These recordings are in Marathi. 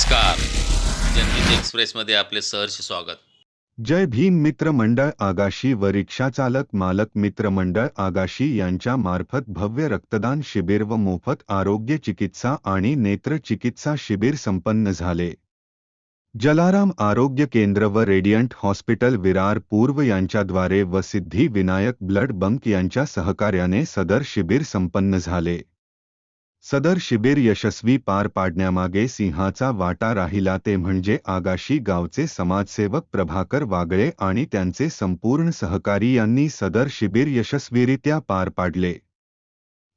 नमस्कार. जनहित एक्सप्रेसमध्ये आपले सहर्ष स्वागत. जय भीम मित्र मंडळ आगाशी व रिक्षाचालक मालक मित्र मंडळ आगाशी यांच्या मार्फत भव्य रक्तदान शिबिर व मोफत आरोग्य चिकित्सा आणि नेत्र चिकित्सा शिबिर संपन्न झाले. जलाराम आरोग्य केंद्र व रेडियंट हॉस्पिटल विरार पूर्व यांच्याद्वारे व सिद्धी विनायक ब्लड बंक यांच्या सहकार्याने सदर शिबिर संपन्न झाले. सदर शिबिर यशस्वी पार पाडण्यामागे सिंहाचा वाटा राहिला ते म्हणजे आगाशी गावचे समाजसेवक प्रभाकर वागळे आणि त्यांचे संपूर्ण सहकारी यांनी सदर शिबिर यशस्वीरित्या पार पाडले.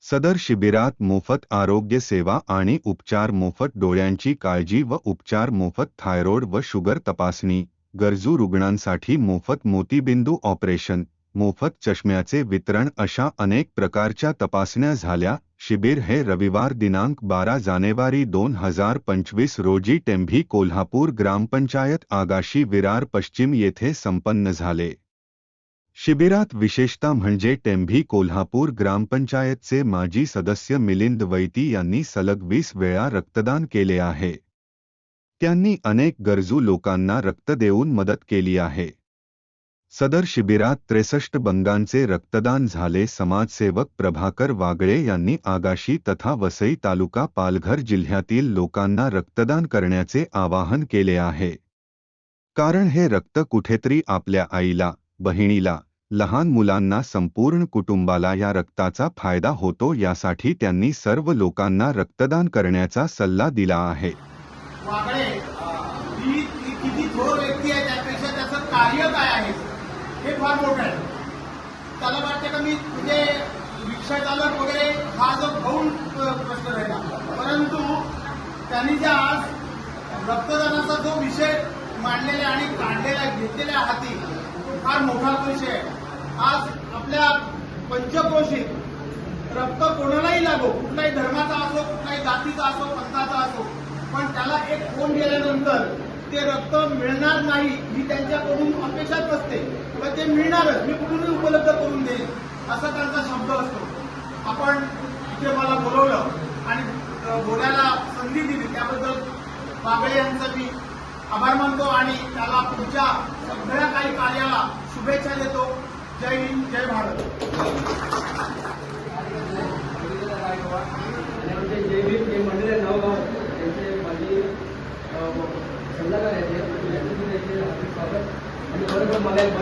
सदर शिबिरात मोफत आरोग्य सेवा आणि उपचार मोफत डोळ्यांची काळजी व उपचार मोफत थायरॉइड व शुगर तपासणी गरजू रुग्णांसाठी मोफत मोतीबिंदू ऑपरेशन मोफत चष्म्याचे वितरण अशा अनेक प्रकारच्या तपासण्या झाल्या शिबिर हे रविवार दिनांक बारा जानेवारी दोन हज़ार पंचवीस रोजी टेंभी कोल्हापूर ग्रामपंचायत आगाशी विरार पश्चिम येथे संपन्न झाले। शिबिरात विशेषतः म्हणजे टेंभी कोल्हापूर ग्रामपंचायतचे माजी सदस्य मिलिंद वैती यांनी सलग वीस वेळा रक्तदान केले आहे। त्यांनी अनेक गरजू लोकांना रक्त देऊन मदत केली आहे। सदर शिबिरात त्रेसष्ट बंगांचे रक्तदान झाले. समाजसेवक प्रभाकर वागळे यांनी आगाशी तथा वसई तालुका पालघर जिल्ह्यातील लोकांना रक्तदान करण्याचे आवाहन केले आहे. कारण हे रक्त कुठेतरी आपल्या आईला बहिणीला लहान मुलांना संपूर्ण कुटुंबाला या रक्ताचा फायदा होतो यासाठी त्यांनी सर्व लोकांना रक्तदान करण्याचा सल्ला दिला आहे. किती थोर व्यक्ती आहे त्यापेक्षा त्याचं कार्य काय आहे? हे फार मोठं आहे. त्याला वाटतं का मी म्हणजे रिक्षा चालक वगैरे हा जो गौण प्रश्न राहिला. परंतु त्यांनी जे आज रक्तदानाचा जो विषय मांडलेला आणि काढलेला घेतलेल्या हाती तो फार मोठा विषय आहे. आज आपल्या पंचक्रोशीत रक्त कोणालाही लागो कुठल्याही धर्माचा असो कुठल्याही जातीचा असो पंथाचा असो पण त्याला एक फोन गेल्यानंतर ते रक्त मिळणार नाही ही त्यांच्याकडून अपेक्षाच असते. तर ते मिळणारच. मी कुठूनही उपलब्ध करून देईन. असा त्यांचा शब्द असतो. आपण इथे मला बोलवलं आणि बोलायला संधी दिली. त्याबद्दल बाबळे यांचा मी आभार मानतो आणि त्याला पुढच्या सगळ्या काही कार्याला शुभेच्छा देतो. जय हिंद जय भारत. जय जैविक जे मंडळ आहे नवगाव त्यांचे माझी सल्लागार आहेत स्वागत आणि बरोबर मला एक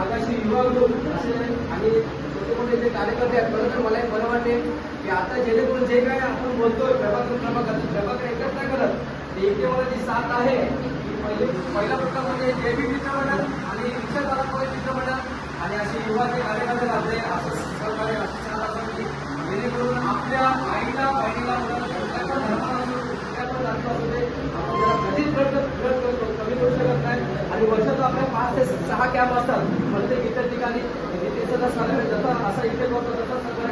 आगाशी युवा लोक असे आणि छोटे मोठे जे कार्यकर्ते आहेत परंतु मला बरं वाटते की आता जेणेकरून जे काय आपण बोलतोय प्रभाकर प्रभाकर प्रभाकर एकच नाही करत. ते इथे मला जी साथ आहे की पहिले पहिला प्रकार म्हणजे जैविक मित्र मंडळ आणि रिक्षा चालक मित्र आणि असे युवा जे कार्यकर्ते लागले असं सहकार्य असं म्हणजे जेणेकरून आपल्या आईला बहिणीला मुलाला कुठल्या पण धर्माला असो कुठल्या पण जातीला असू दे आपण त्याला कधीच ब्लड ब्लड करतो कमी करू शकत नाही आणि वर्षात आपल्या पाच ते सहा कॅम्प असतात प्रत्येक इतर ठिकाणी तिथे सुद्धा सहकार्य जसं असं इथे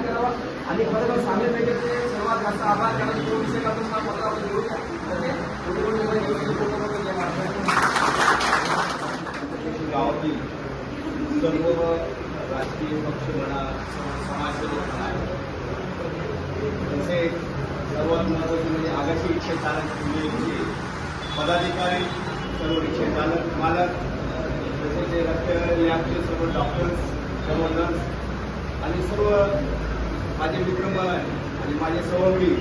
करावा. आणि खरोखर सामील पेठेचे सर्वात जास्त आभार कारण तो विषय का तुम्हाला पत्र घेऊन गावातील सर्व राजकीय पक्ष म्हणा समाजसेवक म्हणा तसेच सर्वात महत्त्वाचे म्हणजे आगाशी इच्छा चालक म्हणजे पदाधिकारी सर्व इच्छा चालक मालक तसेच जे रक्त लॅबचे सर्व डॉक्टर्स सर्व नर्स आणि सर्व माझे मित्र मित्रमन आणि माझे सहयोगी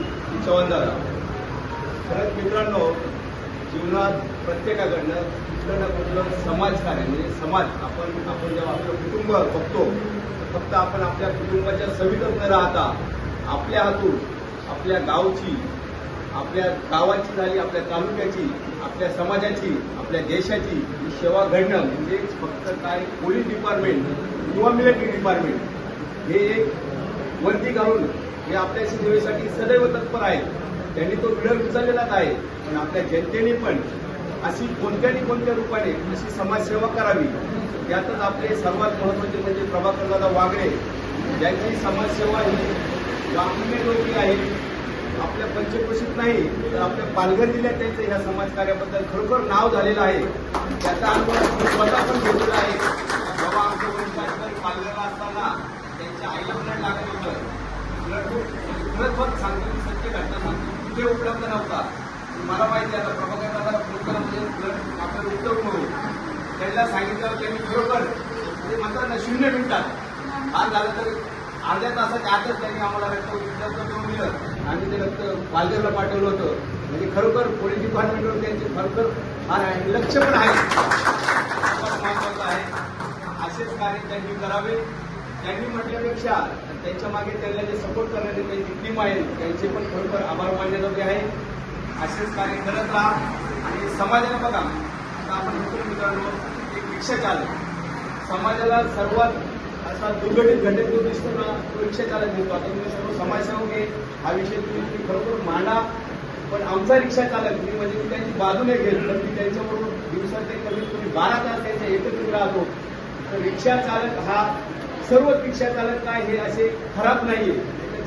चव्हाण दादा खरंच मित्रांनो जीवनात प्रत्येकाकडनं कुठलं ना कुठलं समाजकार्य म्हणजे समाज आपण आपण जेव्हा आपलं कुटुंब बघतो तर फक्त आपण आपल्या कुटुंबाच्या सवितच न राहता आपल्या हातून आपल्या गावची आपल्या गावाची झाली आपल्या तालुक्याची आपल्या समाजाची आपल्या देशाची ही सेवा घडणं म्हणजेच फक्त काय पोलीस डिपार्टमेंट किंवा मिलिटरी डिपार्टमेंट हे एक वर्दी घालून हे आपल्या सेवेसाठी सदैव तत्पर आहेत त्यांनी तो विडर उचललेलाच आहे. पण आपल्या जनतेने पण अशी कोणत्या ना कोणत्या रूपाने अशी समाजसेवा करावी त्यातच आपले सर्वात महत्त्वाचे म्हणजे प्रभाकरदादा वागळे ज्यांची समाजसेवा ही गांभीर्यरूपी आहे आपल्या पंचक्रोशीत नाही तर आपल्या पालघर जिल्ह्यात त्यांचं ह्या समाज कार्याबद्दल खरोखर नाव झालेलं आहे. त्याचा अनुभव स्वतः पण घेतलेला आहे. बाबा आमचं वरिष्ठांतर पालघरला असताना त्यांच्या आईला ब्लड लागलं होतं. ब्लड खरंच पण सांगतो सत्य घटना सांगतो कुठे उपलब्ध नव्हता. मला माहिती आता प्रभाकरणाला फोन करा म्हणजे ब्लड आपल्याला उपलब्ध त्यांना सांगितलं की मी खरोखर म्हणतात ना शून्य मिनिटात. आज झालं तर अर्ध्या तासाच्या आतच त्यांनी आम्हाला रक्त रक्त करून दिलं. आणि ते रक्त पालघरला पाठवलं होतं. म्हणजे खरोखर पोलीस डिपार्टमेंटवर त्यांचे खरोखर फार आहे. लक्ष पण आहे. महत्वाचं आहे. असेच कार्य त्यांनी करावे. त्यांनी म्हटल्यापेक्षा त्यांच्या मागे त्यांना जे सपोर्ट करणारे त्यांची टीम आहे त्यांचे पण खरोखर आभार मानण्याजोगे आहे. असेच कार्य करत राहा. आणि समाजाला बघा. आता आपण मित्र मित्रांनो एक रिक्षा चालक समाजाला सर्वात असा दुर्घटित घटक जो दिसतो ना तो रिक्षाचालक दिसतो आता तुम्ही सर्व समाजसेवक आहे हा विषय तुम्ही खरोखर मांडा पण आमचा रिक्षाचालक मी म्हणजे मी त्यांची बाजूने घेत तर मी त्यांच्याबरोबर दिवसाचे कमीत कमी बारा तास त्यांच्या एकत्रित राहतो. तर रिक्षाचालक हा सर्व रिक्षाचालक काय हे असे खराब नाहीये.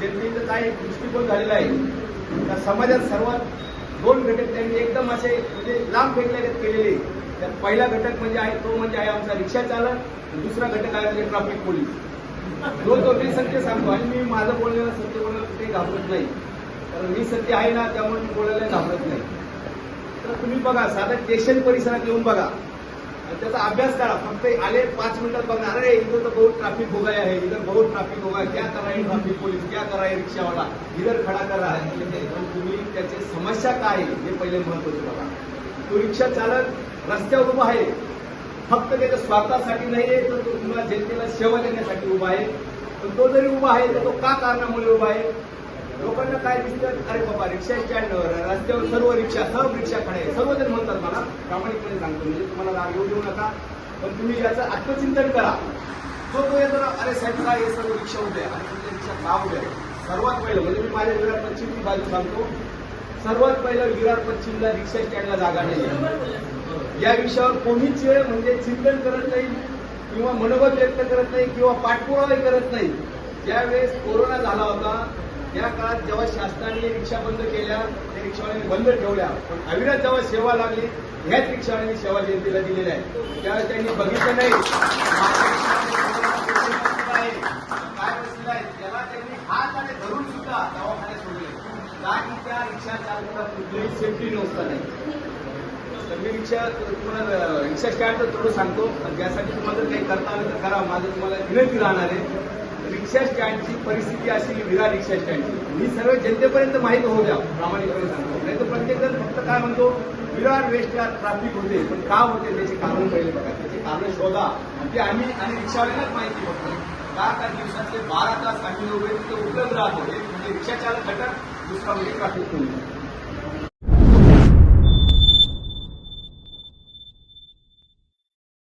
जनतेचं काय दृष्टिकोन झालेला आहे त्या समाजात सर्वात दोन घटक त्यांनी एकदम असे म्हणजे लांब फेकल्या केलेले. त्यात पहिला घटक म्हणजे आहे तो म्हणजे आहे आमचा रिक्षा चालक दुसरा घटक आहे म्हणजे ट्रॅफिक पोलीस दोन तो मी सत्य सांगतो आणि मी माझं बोलण्याला सत्य बोलण्याला कुठेही घाबरत नाही. कारण मी सत्य आहे ना त्यामुळे मी बोलायला घाबरत नाही. तर तुम्ही बघा साधं स्टेशन परिसरात येऊन बघा. त्याचा अभ्यास करा फक्त आले पाच मिनिटात बघणार अरे इथं तर बहुत ट्रॅफिक हो आहे इथं इधर बहुत ट्रॅफिक होगा क्या कर ट्राफिक ट्रॅफिक पोलीस क्या करा रिक्षावाला? इधर खडा करा रहा त्याची समस्या काय आहे हे पहिले महत्वाचं बघा. तो रिक्षा चालक रस्त्यावर उभा आहे. फक्त त्याच्या स्वार्थासाठी नाहीये तर तो तुम्हाला जनतेला सेवा देण्यासाठी उभा आहे. पण तो जरी उभा आहे तर तो का कारणामुळे उभा आहे? लोकांना काय दिसतं अरे बाबा रिक्षा स्टँडवर रस्त्यावर सर्व रिक्षा सर्व रिक्षा खडे सर्वजण म्हणतात मला प्रामाणिकपणे सांगतो म्हणजे तुम्हाला राग येऊ देऊ नका पण तुम्ही याचं आत्मचिंतन करा. तो तो येतो अरे साहेब काय हे सर्व रिक्षा उभे आणि तुमच्या रिक्षा का उभे सर्वात पहिलं म्हणजे मी माझ्या विरार पश्चिम बाजू सांगतो. सर्वात पहिलं विरार पश्चिमला रिक्षा स्टँडला जागा नाही. या विषयावर कोणीच म्हणजे चिंतन करत नाही किंवा मनोगत व्यक्त करत नाही किंवा पाठपुरावाही करत नाही. ज्यावेळेस कोरोना झाला होता त्या काळात जेव्हा शासनाने रिक्षा बंद केल्या त्या रिक्षावाल्यांनी बंद ठेवल्या. पण अविरत जेव्हा सेवा लागली ह्याच रिक्षावाल्यांनी सेवा जनतेला दिलेल्या आहे त्यावेळेस त्यांनी बघितलं नाही. काय बसलेलं आहे त्याला त्यांनी हात आणि धरून सुद्धा दवाखान्यात त्या रिक्षा चालकाला कुठलीही सेफ्टी नव्हता नाही. तर मी रिक्षा तुम्हाला रिक्षा स्टँडचं थोडं सांगतो. आणि त्यासाठी तुम्हाला जर काही करता आलं तर करा. माझं तुम्हाला विनंती राहणार आहे. रिक्षा स्टँडची परिस्थिती अशी विरार रिक्षा स्टँडची ही सर्व जनतेपर्यंत माहीत होऊ द्या. प्रामाणिकपणे सांगतो. नाही तर प्रत्येकजण फक्त काय म्हणतो विरार वेस्टला ट्रॅफिक होते पण का होते त्याचे कारण पहिले बघा. त्याचे कारण शोधा. म्हणजे ते आम्ही आणि रिक्षावाल्यांनाच माहिती फक्त का का दिवसातले बारा तास आम्ही लोक तिथे उपलब्ध राहतो. म्हणजे रिक्षा चालक घटक दुसरा म्हणजे ट्रॅफिक पोलीस